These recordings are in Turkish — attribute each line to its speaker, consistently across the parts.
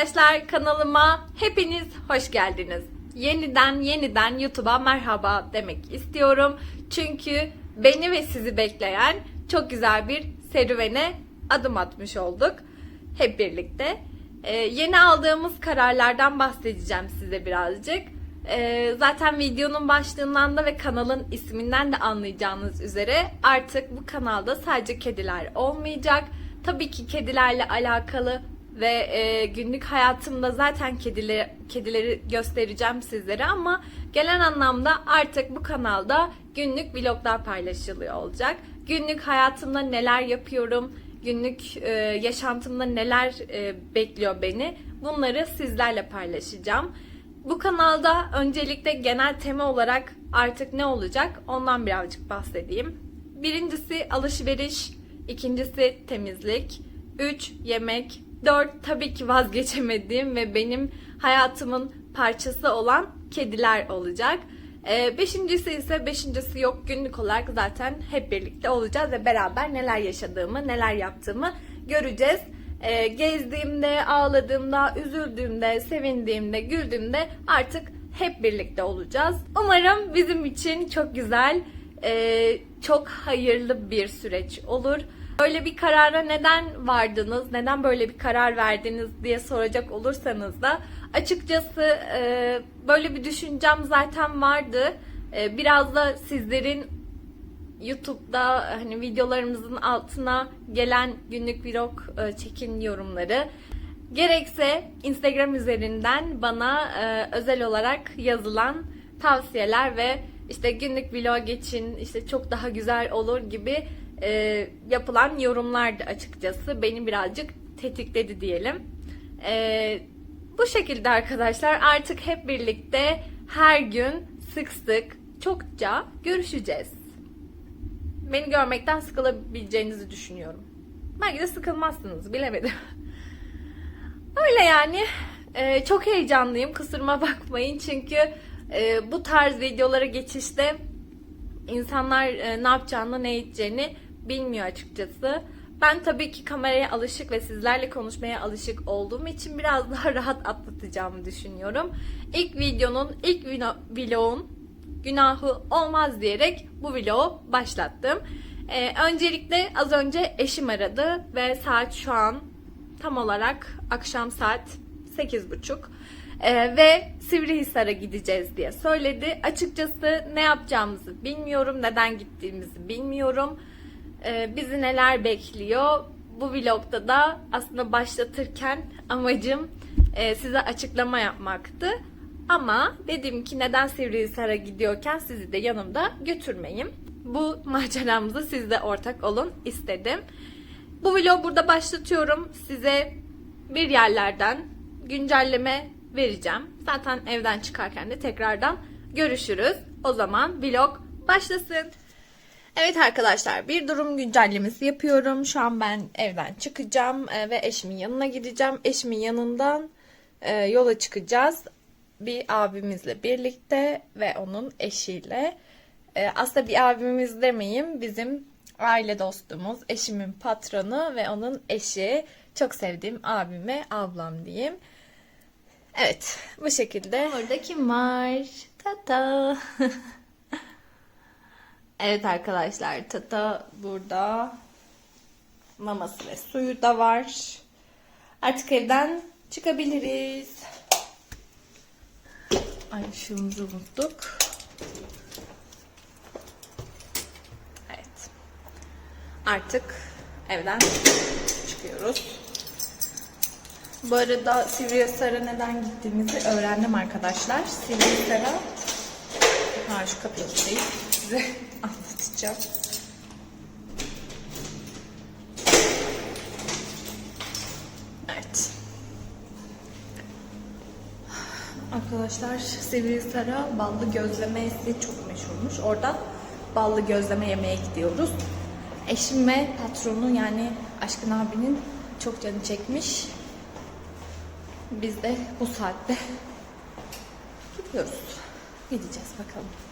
Speaker 1: arkadaşlar kanalıma hepiniz hoş geldiniz. Yeniden yeniden YouTube'a merhaba demek istiyorum. Çünkü beni ve sizi bekleyen çok güzel bir serüvene adım atmış olduk. Hep birlikte. Ee, yeni aldığımız kararlardan bahsedeceğim size birazcık. Ee, zaten videonun başlığından da ve kanalın isminden de anlayacağınız üzere artık bu kanalda sadece kediler olmayacak. Tabii ki kedilerle alakalı ve e, günlük hayatımda zaten kedileri, kedileri göstereceğim sizlere ama gelen anlamda artık bu kanalda günlük vloglar paylaşılıyor olacak. Günlük hayatımda neler yapıyorum, günlük e, yaşantımda neler e, bekliyor beni bunları sizlerle paylaşacağım. Bu kanalda öncelikle genel tema olarak artık ne olacak ondan birazcık bahsedeyim. Birincisi alışveriş, ikincisi temizlik, üç yemek, dört tabii ki vazgeçemediğim ve benim hayatımın parçası olan kediler olacak. Ee, beşincisi ise beşincisi yok günlük olarak zaten hep birlikte olacağız ve beraber neler yaşadığımı, neler yaptığımı göreceğiz. Ee, gezdiğimde, ağladığımda, üzüldüğümde, sevindiğimde, güldüğümde artık hep birlikte olacağız. Umarım bizim için çok güzel, e, çok hayırlı bir süreç olur. Böyle bir karara neden vardınız, neden böyle bir karar verdiniz diye soracak olursanız da açıkçası e, böyle bir düşüncem zaten vardı. E, biraz da sizlerin YouTube'da hani videolarımızın altına gelen günlük vlog e, çekin yorumları gerekse Instagram üzerinden bana e, özel olarak yazılan tavsiyeler ve işte günlük vlog geçin işte çok daha güzel olur gibi e, yapılan yorumlardı açıkçası beni birazcık tetikledi diyelim. E, bu şekilde arkadaşlar artık hep birlikte her gün sık sık çokça görüşeceğiz beni görmekten sıkılabileceğinizi düşünüyorum. Belki de sıkılmazsınız bilemedim. Öyle yani. Ee, çok heyecanlıyım kusuruma bakmayın çünkü e, bu tarz videolara geçişte insanlar e, ne yapacağını ne edeceğini bilmiyor açıkçası. Ben tabii ki kameraya alışık ve sizlerle konuşmaya alışık olduğum için biraz daha rahat atlatacağımı düşünüyorum. İlk videonun, ilk vlogun günahı olmaz diyerek bu vlogu başlattım. Ee, öncelikle az önce eşim aradı ve saat şu an tam olarak akşam saat 8.30 ee, ve Sivrihisar'a gideceğiz diye söyledi. Açıkçası ne yapacağımızı bilmiyorum, neden gittiğimizi bilmiyorum. Ee, bizi neler bekliyor? Bu vlogda da aslında başlatırken amacım e, size açıklama yapmaktı. Ama dedim ki neden Sivrihisar'a gidiyorken sizi de yanımda götürmeyeyim. Bu maceramızı siz de ortak olun istedim. Bu vlogu burada başlatıyorum. Size bir yerlerden güncelleme vereceğim. Zaten evden çıkarken de tekrardan görüşürüz. O zaman vlog başlasın. Evet arkadaşlar bir durum güncellemesi yapıyorum. Şu an ben evden çıkacağım e, ve eşimin yanına gideceğim. Eşimin yanından e, yola çıkacağız bir abimizle birlikte ve onun eşiyle. E, aslında bir abimiz demeyeyim, bizim aile dostumuz, eşimin patronu ve onun eşi. Çok sevdiğim abime ablam diyeyim. Evet, bu şekilde. Orada kim var? Tata. evet arkadaşlar, Tata burada. Maması ve suyu da var. Artık evden çıkabiliriz. Ay ışığımızı unuttuk. Evet. Artık evden çıkıyoruz. Bu arada Sivrihisar'a neden gittiğimizi öğrendim arkadaşlar. Sivrihisar'a ha şu kapıyı. Size anlatacağım. Evet. Arkadaşlar Sivrihisar'a ballı gözlemesi çok meşhurmuş. Orada ballı gözleme yemeye gidiyoruz. Eşim ve patronu yani Aşkın abinin çok canı çekmiş. Biz de bu saatte gidiyoruz. Gideceğiz bakalım.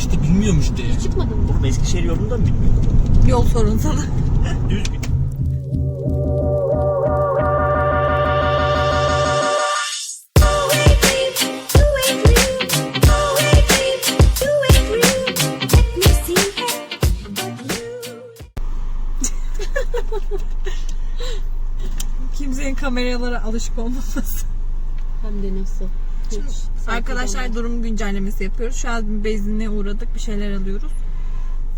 Speaker 2: İşte
Speaker 3: bilmiyorum işte.
Speaker 4: Hiç çıkmadın mı?
Speaker 2: Oğlum Eskişehir yolundan bilmiyorum.
Speaker 1: Yol sorun sana.
Speaker 2: Düz git.
Speaker 1: Kimsenin kameralara alışık olmaması.
Speaker 4: Hem de nasıl? Hiç.
Speaker 1: Arkadaşlar
Speaker 4: bana-
Speaker 1: durum güncellemesi yapıyoruz. Şu an bir benzinliğe uğradık. Bir şeyler alıyoruz.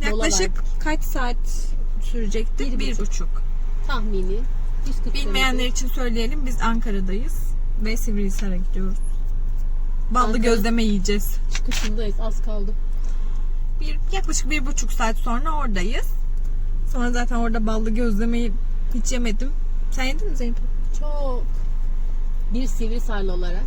Speaker 1: Yaklaşık kaç saat sürecekti?
Speaker 4: Bir
Speaker 1: Bir,
Speaker 4: buçuk. tahmini 140
Speaker 1: Bilmeyenler için söyleyelim. Biz Ankara'dayız. Ve Sivrihisar'a gidiyoruz. Ballı
Speaker 4: Ankara-
Speaker 1: gözleme yiyeceğiz.
Speaker 4: çıkışındayız az kaldı.
Speaker 1: Bir, yaklaşık bir buçuk saat sonra oradayız. Sonra zaten orada ballı gözlemeyi hiç yemedim. Sen yedin mi Zeynep?
Speaker 4: Çok bir Sivrisarlı olarak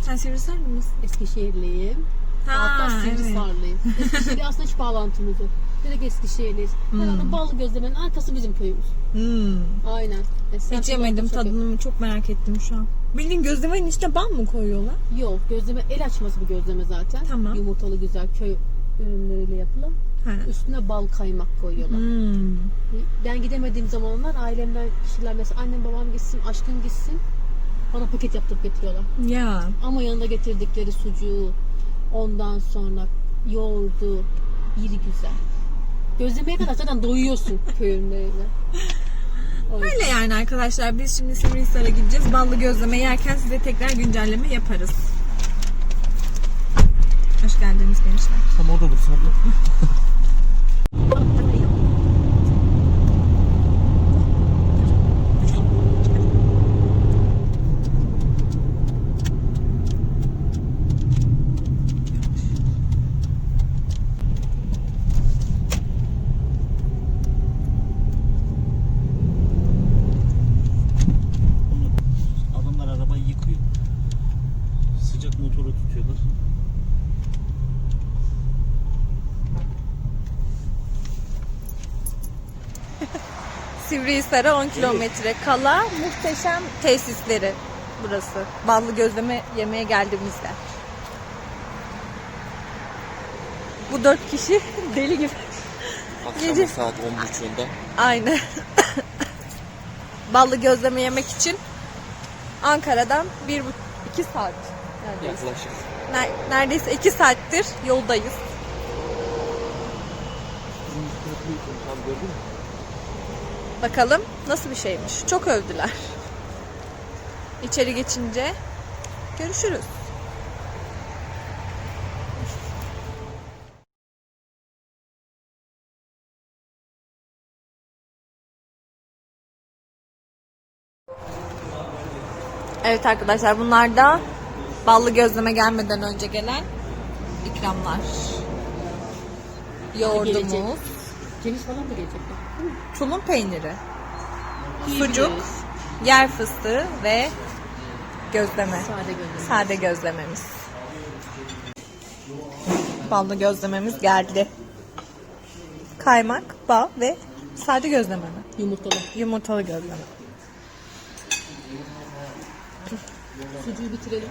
Speaker 1: Sen Sivrihisarlı mısın?
Speaker 4: Eskişehirliyim. Hatta Sivrisarlıyım. Eskişehir'le aslında hiç bağlantımız yok. Direkt Eskişehirliyiz. Herhalde Ballı Gözleme'nin arkası bizim köyümüz.
Speaker 1: Hmm.
Speaker 4: Aynen. E,
Speaker 1: Hiç yemedim tadını çok merak ettim şu an. Bildiğin gözlemenin içine bal mı koyuyorlar?
Speaker 4: Yok gözleme el açması bir gözleme zaten.
Speaker 1: Tamam.
Speaker 4: Yumurtalı güzel köy ürünleriyle yapılan.
Speaker 1: Ha.
Speaker 4: Üstüne bal kaymak koyuyorlar.
Speaker 1: Hmm.
Speaker 4: Ben gidemediğim zamanlar ailemden kişiler mesela annem babam gitsin, aşkım gitsin. Bana paket yaptırıp getiriyorlar.
Speaker 1: Ya.
Speaker 4: Ama yanında getirdikleri sucuğu, ondan sonra yoğurdu, iri güzel. Gözlemeye kadar zaten doyuyorsun köy ürünleriyle.
Speaker 1: Öyle yani arkadaşlar biz şimdi Sivrihisar'a gideceğiz. Ballı gözleme yerken size tekrar güncelleme yaparız. Hoş geldiniz gençler.
Speaker 3: Tam orada dursun abla.
Speaker 1: Sivrihisar'a 10 kilometre kala muhteşem tesisleri burası. Ballı gözleme yemeye geldiğimizde. Bu dört kişi deli gibi.
Speaker 3: Akşam saat 10.30'unda.
Speaker 1: Aynen. Ballı gözleme yemek için Ankara'dan bir bu- iki saat neredeyse.
Speaker 3: Yaklaşık.
Speaker 1: Ner- Neredeyse iki saattir yoldayız.
Speaker 3: Tam gördün mü?
Speaker 1: Bakalım nasıl bir şeymiş. Çok övdüler. İçeri geçince görüşürüz. Evet arkadaşlar bunlar da ballı gözleme gelmeden önce gelen ikramlar.
Speaker 4: Gelecek.
Speaker 1: Yoğurdumuz,
Speaker 4: Ceviz falan da gelecekler.
Speaker 1: Tulum peyniri, sucuk, yer fıstığı ve gözleme.
Speaker 4: Sade gözleme.
Speaker 1: Sade gözlememiz. Ballı gözlememiz geldi. Kaymak, bal ve sade gözleme mi?
Speaker 4: Yumurtalı.
Speaker 1: Yumurtalı gözleme.
Speaker 4: Sucuğu bitirelim.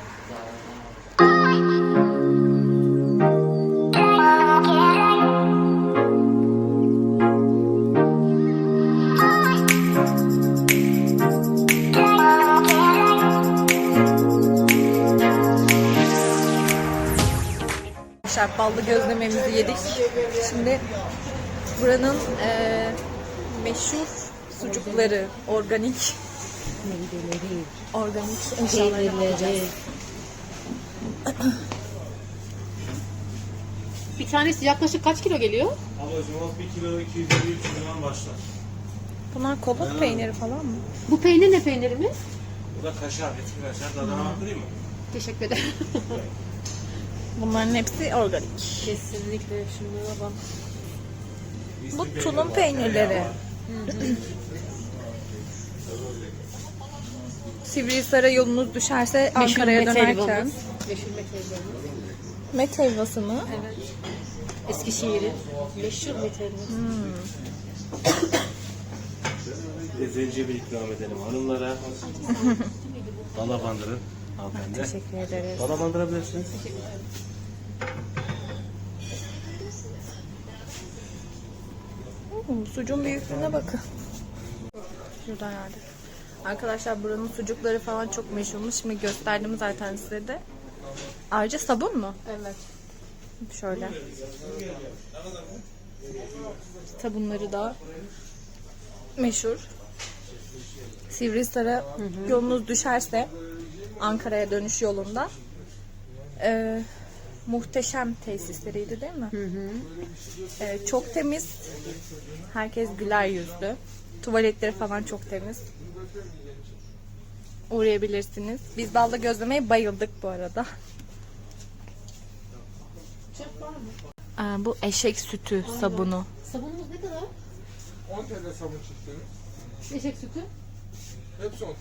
Speaker 1: Arkadaşlar ballı gözlememizi yedik. Şimdi buranın eee, meşhur sucukları, organik
Speaker 4: Meyveleri,
Speaker 1: organik
Speaker 4: peynirleri. Bir tanesi yaklaşık kaç kilo geliyor?
Speaker 5: Ablacığım o 1 kilo 250 liradan başlar.
Speaker 1: Bunlar kolot peyniri falan mı?
Speaker 4: Bu peynir ne peynirimiz?
Speaker 5: Bu da kaşar, eski kaşar. Tadına baktırayım mı?
Speaker 4: Teşekkür ederim.
Speaker 1: Bunların hepsi organik.
Speaker 4: Kesinlikle şunlara bak.
Speaker 1: Bu tulum peynirleri. Sivrihisar'a yolunuz düşerse Ankara'ya
Speaker 4: Meşhur met
Speaker 1: dönerken.
Speaker 4: helvamız. Meşhur met helvamız.
Speaker 1: Met helvası mı?
Speaker 4: Evet. Eskişehir'in meşhur.
Speaker 5: Bir de zencefil ikram edelim hanımlara. Bala bandırın hanımefendi.
Speaker 1: Teşekkür ederiz.
Speaker 5: Bala bandırabilirsiniz.
Speaker 1: Hmm, sucuğun büyüklüğüne bakın. Şuradan nerede? Arkadaşlar buranın sucukları falan çok meşhurmuş. Şimdi gösterdim zaten size de. Ayrıca sabun mu?
Speaker 4: Evet.
Speaker 1: Şöyle. Sabunları da meşhur. Sivrisar'a yolunuz düşerse Ankara'ya dönüş yolunda e, muhteşem tesisleriydi değil mi? E, çok temiz. Herkes güler yüzlü. Tuvaletleri falan çok temiz. Uğrayabilirsiniz. Biz balda gözlemeye bayıldık bu arada.
Speaker 4: Çöp var mı?
Speaker 1: Aa, bu eşek sütü sabunu.
Speaker 4: Sabunumuz ne kadar?
Speaker 6: 10 TL sabun çıktı.
Speaker 4: Eşek sütü.
Speaker 6: Hepsi 10 TL.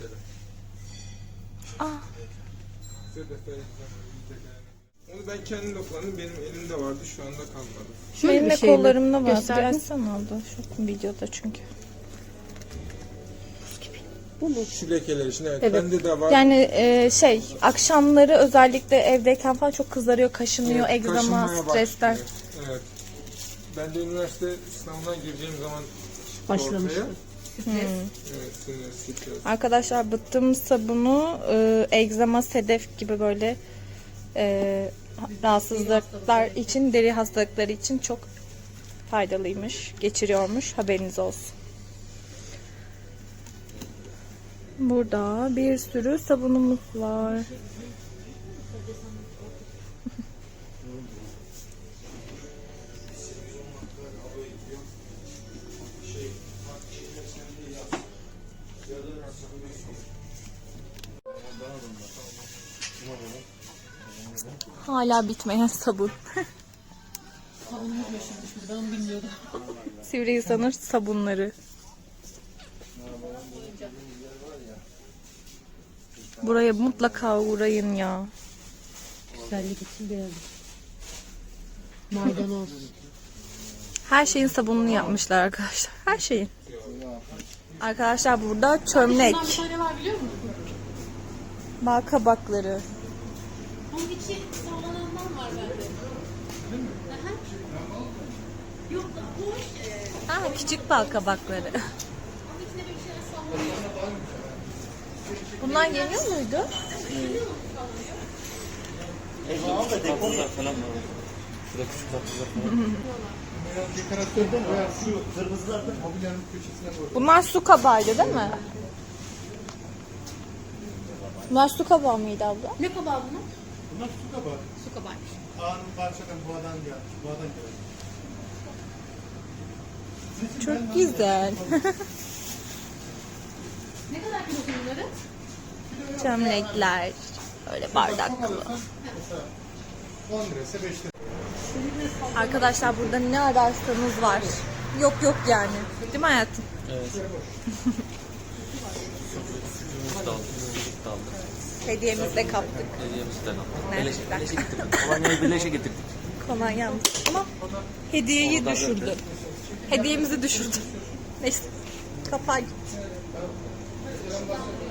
Speaker 1: Aa.
Speaker 6: Onu ben kendim kullandım. Benim elimde vardı. Şu anda kalmadı.
Speaker 4: Şöyle
Speaker 1: Benim de
Speaker 4: şey
Speaker 1: kollarımda var.
Speaker 4: Gösterdin.
Speaker 1: Biraz sen aldı şu videoda çünkü.
Speaker 4: Bu mu?
Speaker 6: Şu lekeler için evet.
Speaker 4: Evet.
Speaker 6: Bende de var.
Speaker 1: Yani e, şey akşamları özellikle evdeyken falan çok kızarıyor, kaşınıyor,
Speaker 6: Evet,
Speaker 1: egzama, stresten.
Speaker 6: başlıyor. Evet. Ben de üniversite sınavına gireceğim zaman çıktı
Speaker 4: Başlamış.
Speaker 6: ortaya.
Speaker 1: Hmm.
Speaker 6: Evet, sinir, stres.
Speaker 1: Arkadaşlar bıttım sabunu e, egzama, sedef gibi böyle e, rahatsızlıklar için, deri hastalıkları için çok faydalıymış, geçiriyormuş. Haberiniz olsun. Burada bir sürü sabunumuz var. Hala bitmeyen sabun.
Speaker 4: Ben onu bilmiyordum.
Speaker 1: Sivrihisar'ın sabunları. Buraya mutlaka uğrayın ya.
Speaker 4: Güzellik için beğendim. Maydanoz.
Speaker 1: Her şeyin sabununu yapmışlar arkadaşlar. Her şeyin. Arkadaşlar burada çömlek,
Speaker 4: bir var biliyor musun?
Speaker 1: Bal kabakları.
Speaker 4: Bunun içi sallanandan var bende. Aha. Yok da boş. Ee,
Speaker 1: Ha, küçük bal kabakları.
Speaker 4: onun içine bir şeyler sallanıyor.
Speaker 1: Bunlar yeniyor muydu?
Speaker 3: Tatlılar falan var. Şurada küçük tatlılar falan.
Speaker 1: Bunlar su kabağıydı değil mi? Bunlar su kabağı mıydı abla?
Speaker 4: Ne kabağı bunun?
Speaker 2: Bunlar su kabağı.
Speaker 4: Su kabağıymış.
Speaker 2: Ağrı parçadan boğadan gelmiş. Boğadan gelmiş.
Speaker 1: Çok güzel.
Speaker 4: Ne kadar kilosu bunları?
Speaker 1: Çömlekler. Böyle bardaklı.
Speaker 2: 10 liraysa 5 lira.
Speaker 1: Arkadaşlar burada ne ararsanız var. Yok yok yani. Değil mi hayatım?
Speaker 3: Evet. Sucuğumuz da aldık. Sucuk da aldık.
Speaker 1: Hediyemizi de kaptık.
Speaker 3: Hediyemizden aldık.
Speaker 1: Ne?
Speaker 3: Beleşe, beleşe getirdik. Kolonyayı beleşe getirdik.
Speaker 1: Kolonyamız. Ama hediyeyi
Speaker 3: Ondan
Speaker 1: düşürdü. Hediyemizi düşürdü. Neyse. Kapağı gitti.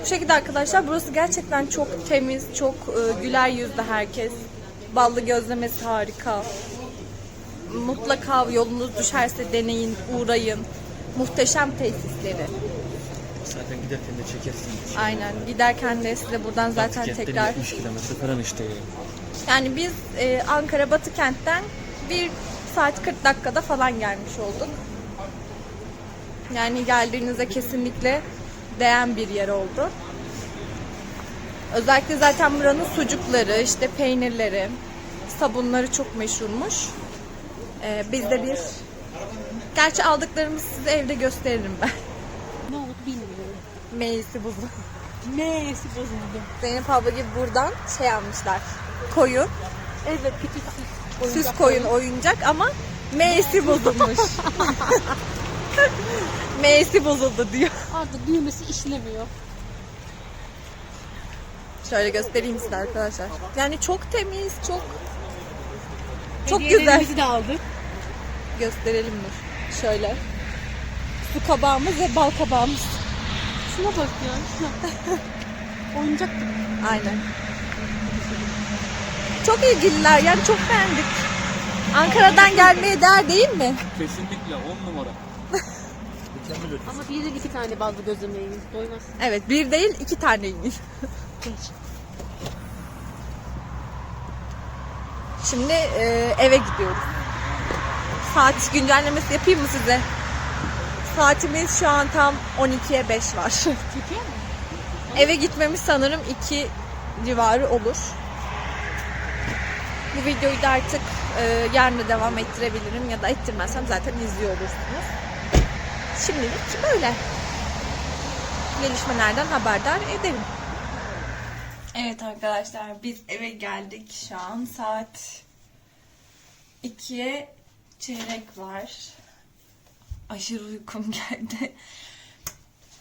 Speaker 1: Bu şekilde arkadaşlar burası gerçekten çok temiz, çok e, güler yüzlü herkes. Ballı gözlemesi harika. Mutlaka yolunuz düşerse deneyin, uğrayın. Muhteşem tesisleri.
Speaker 3: Zaten giderken de çekersin.
Speaker 1: Aynen. Giderken de size buradan zaten tekrar
Speaker 3: 70 kilometre falan işte.
Speaker 1: Yani biz e, Ankara Batı kentten bir saat 40 dakikada falan gelmiş olduk. Yani geldiğinizde kesinlikle değen bir yer oldu. Özellikle zaten buranın sucukları, işte peynirleri, sabunları çok meşhurmuş. E, biz de bir... Gerçi aldıklarımızı size evde gösteririm ben. Meyisi buzlu.
Speaker 4: Neyse bozuldu.
Speaker 1: Zeynep abla gibi buradan şey almışlar. Koyun.
Speaker 4: Evet küçük süs.
Speaker 1: Süs koyun oyuncak ama M'si bozulmuş. M'si bozuldu diyor.
Speaker 4: Artık düğmesi işlemiyor.
Speaker 1: Şöyle göstereyim size arkadaşlar. Yani çok temiz, çok çok güzel.
Speaker 4: De aldık.
Speaker 1: gösterelim dur. Şöyle. Su kabağımız ve bal kabağımız.
Speaker 4: Şuna bak ya. Şuna. Oyuncak gibi.
Speaker 1: Aynen. Çok ilgililer yani çok beğendik. Ankara'dan gelmeye değer değil mi?
Speaker 3: Kesinlikle 10 numara.
Speaker 2: Mükemmel ötesi.
Speaker 4: Ama bir de iki tane bazı gözleme yiyin. Doymaz.
Speaker 1: Evet bir değil iki taneymiş. Şimdi e, eve gidiyoruz. Saat güncellemesi yapayım mı size? Saatimiz şu an tam 12'ye 5 var.
Speaker 4: Çekiyor mu?
Speaker 1: Eve gitmemiz sanırım 2 civarı olur. Bu videoyu da artık e, yarın devam ettirebilirim ya da ettirmezsem zaten izliyor olursunuz. Şimdilik böyle. Gelişmelerden haberdar ederim. Evet arkadaşlar biz eve geldik şu an. Saat 2'ye çeyrek var. Aşırı uykum geldi.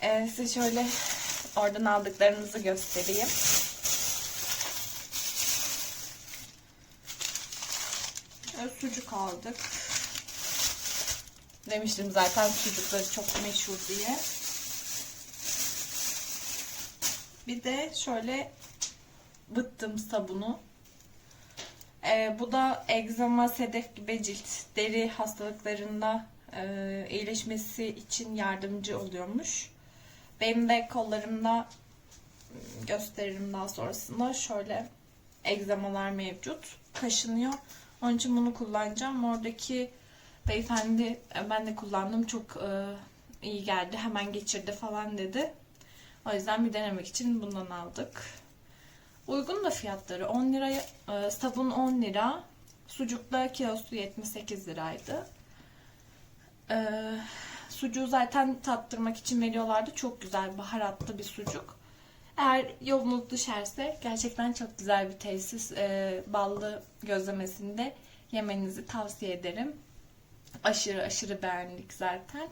Speaker 1: Ee, size şöyle oradan aldıklarımızı göstereyim. Ee, sucuk aldık. Demiştim zaten sucukları çok meşhur diye. Bir de şöyle bıttım sabunu. Ee, bu da egzama, sedef gibi cilt, deri hastalıklarında iyileşmesi için yardımcı oluyormuş. Benim de kollarımda ım, gösteririm daha sonrasında şöyle egzamalar mevcut. Kaşınıyor. Onun için bunu kullanacağım. Oradaki beyefendi e, ben de kullandım çok e, iyi geldi. Hemen geçirdi falan dedi. O yüzden bir denemek için bundan aldık. Uygun da fiyatları 10 liraya e, sabun 10 lira. Sucukta kilosu 78 liraydı. E, sucuğu zaten tattırmak için veriyorlardı. Çok güzel baharatlı bir sucuk. Eğer yolunuz düşerse gerçekten çok güzel bir tesis. E, ballı gözlemesinde yemenizi tavsiye ederim. Aşırı aşırı beğendik zaten.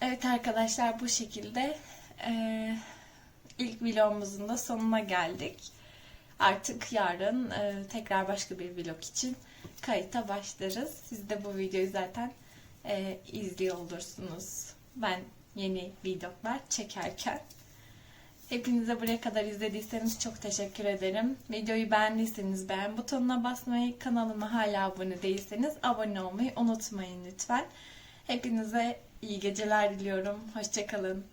Speaker 1: Evet arkadaşlar bu şekilde e, ilk vlogumuzun da sonuna geldik. Artık yarın e, tekrar başka bir vlog için kayıta başlarız. Siz de bu videoyu zaten e, izliyor olursunuz. Ben yeni vloglar çekerken. Hepinize buraya kadar izlediyseniz çok teşekkür ederim. Videoyu beğendiyseniz beğen butonuna basmayı, kanalıma hala abone değilseniz abone olmayı unutmayın lütfen. Hepinize iyi geceler diliyorum. Hoşçakalın.